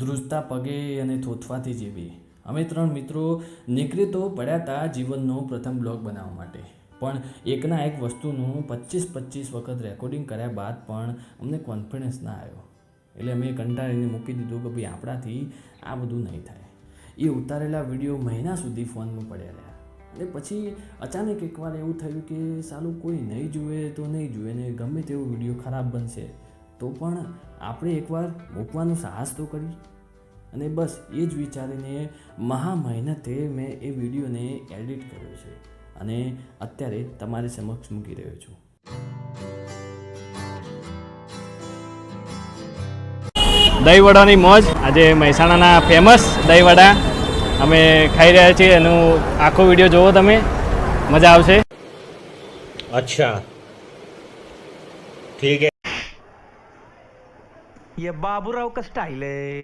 ધ્રુજતા પગે અને થોથવાતી જેવી. અમે ત્રણ મિત્રો નીકળી તો પડ્યા હતા જીવનનો પ્રથમ બ્લોગ બનાવવા માટે. પણ એકના એક વસ્તુનું પચીસ પચીસ વખત રેકોર્ડિંગ કર્યા બાદ પણ અમને કોન્ફિડન્સ ના આવ્યો. એટલે અમે કંટાળીને મૂકી દીધું કે ભાઈ આપણાથી આ બધું નહીં થાય. એ ઉતારેલા વીડિયો મહિના સુધી ફોનમાં પડ્યા રહ્યા. અને પછી અચાનક એકવાર એવું થયું કે સાલું કોઈ નહીં જુએ તો નહીં જુએ ને ગમે તેવો વીડિયો ખરાબ બનશે. તો પણ આપણે એકવાર મૂકવાનો સાહસ તો કરી અને બસ એ જ વિચારીને મહા મહેનતે મેં એ વિડીયોને એડિટ કર્યો છે અને અત્યારે તમારી સમક્ષ મૂકી રહ્યો છું. દહીંવડાની મોજ. આજે મહેસાણાના ફેમસ દહીંવડા અમે ખાઈ રહ્યા છીએ. એનું આખો વીડિયો જોવો તમે. મજા આવશે. અચ્છા. ઠીક ये बाबूराव का स्टाइल है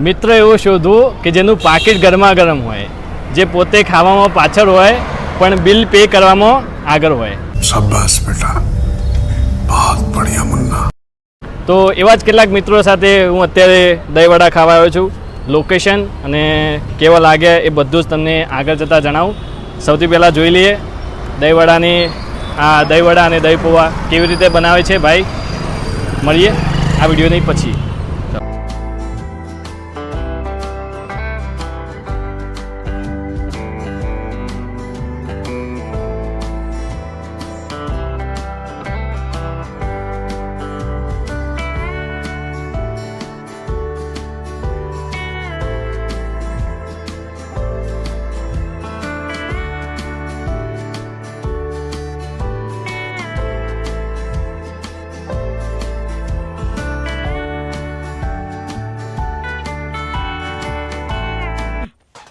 મિત્ર એવું શોધવું કે જેનું પાકીટ ગરમા ગરમ હોય જે પોતે ખાવામાં પાછળ હોય પણ બિલ પે કરવામાં આગળ હોય शाबाश बेटा बहुत बढ़िया मुन्ना તો એવા જ કેટલાક મિત્રો સાથે હું અત્યારે દહીંવડા ખાવા આવ્યો છું લોકેશન અને કેવા લાગ્યા એ બધું જ તમને આગળ જતાં જણાવું સૌથી પહેલાં જોઈ લઈએ દહીંવડાની આ દહીંવડા અને દહીં પૌવા કેવી રીતે બનાવે છે ભાઈ મળીએ આ વિડીયોની પછી.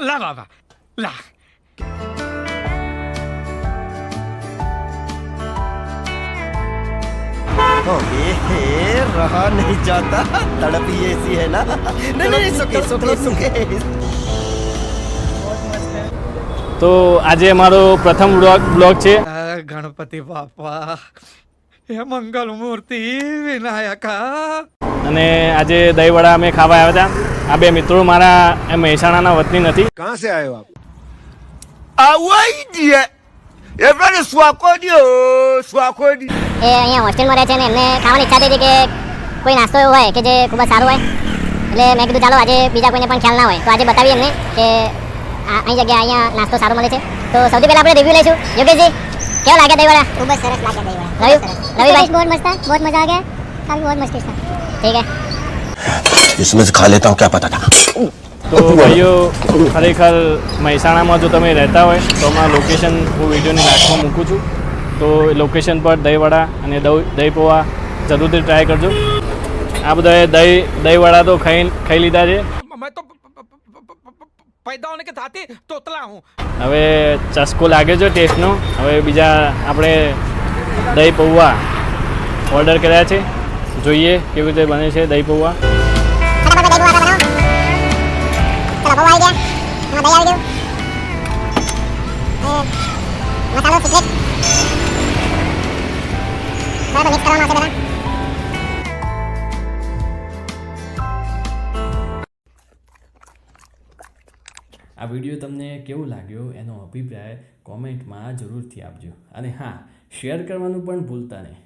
ला बाबा ला ये रहा नहीं जाता तड़प ही ऐसी है ना नहीं नहीं सुके सुके सुके તો આજે અમારો પ્રથમ બ્લોગ બ્લોગ છે आ, गणपति હે મંગલ મૂર્તિ વિનાયકા. અને આજે દહીંવડા અમે ખાવા આવ્યા હતા. આ બે મિત્રો મારા મહેસાણાના વતની નથી. કાં સે આવ્યો આપ? આવાઈ દીએ. એ મને સ્વાકો દિયો સ્વાકો દી એ અહીંયા હોસ્ટેલમાં રહે છે ને એમને ખાવાની ઈચ્છા હતી કે કોઈ નાસ્તો એવો હોય કે જે ખૂબ જ સારો હોય. એટલે મેં કીધું ચાલો આજે બીજા કોઈને પણ ખ્યાલ ના હોય. તો આજે બતાવીએ એમને કે અહીં જગ્યાએ અહીંયા નાસ્તો સારો મળે છે. તો સૌથી પહેલાં આપણે રિવ્યૂ લઈશું. યોગેશજી કેવા લાગ્યા દહીંવડા ખૂબ જ સરસ લાગ્યા દહીંવડા રવિ રવિભાઈ બહુ મસ્ત બહુ મજા આ ગયા કાફી બહુ મસ્ત ઠીક હે इसमें से खा लेता हूँ क्या पता था તો ભાઈઓ ખરેખર મહેસાણામાં જો તમે રહેતા હોય તો અમારા લોકેશન હું વિડીયોની લાસ્ટમાં મૂકું છું તો લોકેશન પર દહીંવડા અને દહીં દહીં પૌવા જરૂરથી ટ્રાય કરજો આ બધાએ દહીં દહીંવડા તો ખાઈ ખાઈ લીધા છે मैं तो प- प- प- प- પૈદા હોને કે થાતી તોતલા હું. હવે ચસ્કો લાગ્યો છે ટેસ્ટનો. હવે બીજા આપણે દહીં પૌવા ઓર્ડર કર્યા છે. જોઈએ કેવી રીતે બને છે દહી પૌવા. મસાલો સિક્રેટ બરાબર મિક્સ બધા આ વીડિયો તમને કેવો લાગ્યો એનો અભિપ્રાય કોમેન્ટમાં જરૂરથી આપજો. અને હા, શેર કરવાનું પણ ભૂલતા નહીં.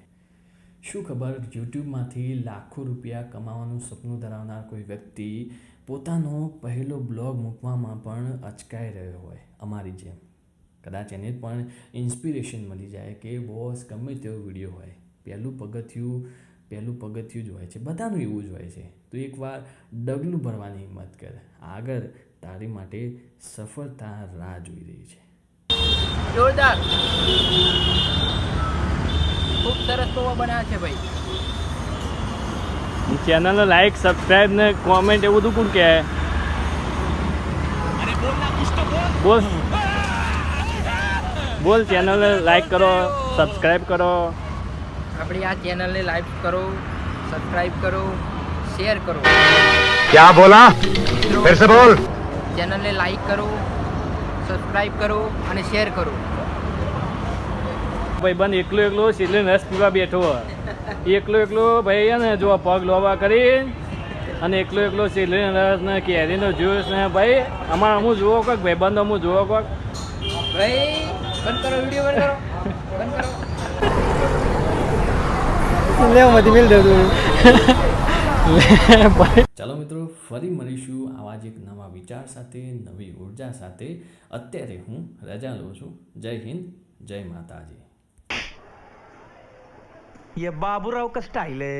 શું ખબર, યુટ્યુબમાંથી લાખો રૂપિયા કમાવાનું સપનું ધરાવનાર કોઈ વ્યક્તિ પોતાનો પહેલો બ્લોગ મૂકવામાં પણ અચકાઈ રહ્યો હોય, અમારી જેમ. કદાચ એને પણ ઇન્સ્પિરેશન મળી જાય કે બોસ ગમે તેવો વીડિયો હોય. પહેલું પગથિયું પહેલું પગથિયું જ હોય છે, બધાનું એવું જ હોય છે. તો એકવાર ડગલું ભરવાની હિંમત કર. આગળ તારી માટે સફળતા રાહ જોઈ રહી છે જોરદાર ખૂબ સરસ પૌવા બનાવ્યા છે ભાઈ ચેનલને લાઈક સબસ્ક્રાઈબ ને કોમેન્ટ એવું બધું કોણ કહે બોલ બોલ ચેનલને લાઈક કરો સબસ્ક્રાઈબ કરો આપણી આ ચેનલને લાઈક કરો સબસ્ક્રાઈબ કરો શેર કરો क्या बोला फिर से बोल ચેનલને લાઈક કરો સબસ્ક્રાઈબ કરો અને શેર કરો. ભાઈબંધ એકલો એકલો સિલે રસ પીવા બેઠો એકલો એકલો ભાઈ હે ને જો પગ લોવા કરી અને એકલો એકલો સિલે રસ ને કેરીનો જ્યુસ ને ભાઈ અમારે અમુક જુઓ કોક ભાઈબંધ અમુક જુઓ કોક. ભાઈ બંધ કરો વીડિયો બંધ કરો. બંધ કરો. ભાઈ ચાલો મિત્રો ફરી મળીશું આવા જ એક નવા વિચાર સાથે નવી ઉર્જા સાથે અત્યારે હું રજા લઉં છું જય હિન્દ જય માતાજી ये बाबूराव का स्टाइल है